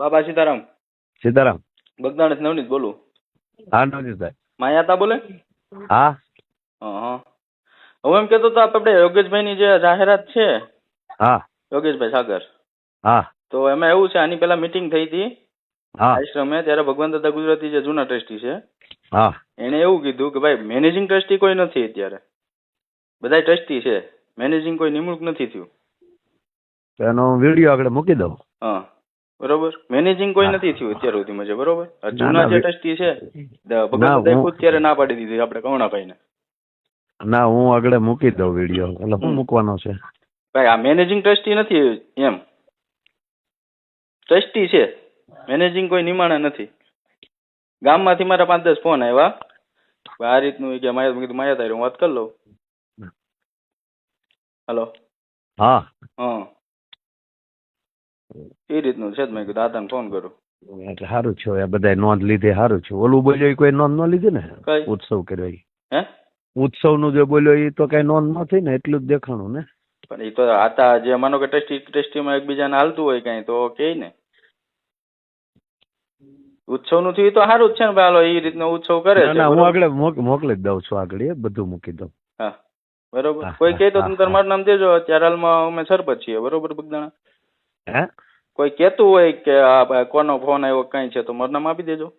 બાબા સીતારામ. સીતારામ. બગદાણ નવનીત બોલું. હા નવજીતભાઈ માયાતા બોલે? હા. હા હવે હું એમ કેતો તો આપણે યોગેશભાઈની જે જાહેરાત છે હા. યોગેશભાઈ સાગર. હા. તો એમાં એવું છે આની પેલા મીટિંગ થઈ હતી. આશ્રમે ત્યારે ભગવાન દાદા ગુજરાતી જે જૂના ટ્રસ્ટી છે હા. એણે એવું કીધું કે ભાઈ મેનેજિંગ ટ્રસ્ટી કોઈ નથી અત્યારે. બધા ટ્રસ્ટી છે. મેનેજિંગ કોઈ નિમણૂક નથી થયું. તો એનો વીડિયો આગળ મૂકી દઉં. હા. બરોબર? મેનેજિંગ કોઈ નથી થયું અત્યાર સુધીમાં છે બરોબર? જૂના જે ટ્રસ્ટી છે ના, ભગવાન ખુદ ત્યારે ના પાડી દીધી આપણે કરુણાભાઈને ના હું આગળ મૂકી દઉં વીડિયો. એટલે હું મૂકવાનો છે. ભાઈ આ મેનેજિંગ ટ્રસ્ટી નથી એમ. ટ્રસ્ટી છે. મેનેજિંગ કોઈ નિમાણા નથી. ગામમાંથી મારા પાંચ દસ ફોન આવ્યા. આ રીતનું કે માયા કીધું માયા તારી હું વાત કરી લઉં. હલો. હા. હા એ રીતનું છે જ મેં કીધું. દાદાને ફોન કરું એટલે સારું છે આ બધા નોંધ લીધી સારું છે. ઓલું બોલ્યો એ કોઈ નોંધ ન લીધી ને? ઉત્સવ કર્યો એ હે? ઉત્સવનું જે બોલ્યો એ તો કઈ નોંધ નથી ને એટલું જ દેખાણું ને? પણ એ તો હતા જે માનો કે ટેસ્ટી ટ્રસ્ટીમાં એકબીજાને હાલતું હોય કઈ તો કે ને? ઉત્સવનું થયું તો સારું જ છે ને ભાઈ. એ રીતનો ઉત્સવ કરે છે. ના હું આગળ મોકલી દઉં છું આગળ એ બધું મૂકી દઉં. હા. બરોબર? કોઈ કહે તો તમે તમારું નામ દેજો. અત્યારે હાલમાં અમે સરપંચ છીએ. બરોબર બગદાણા? હે? કોઈ કહેતું હોય કે આ કોનો ફોન આવ્યો, કઈ છે, તો મારું નામ આપી દેજો.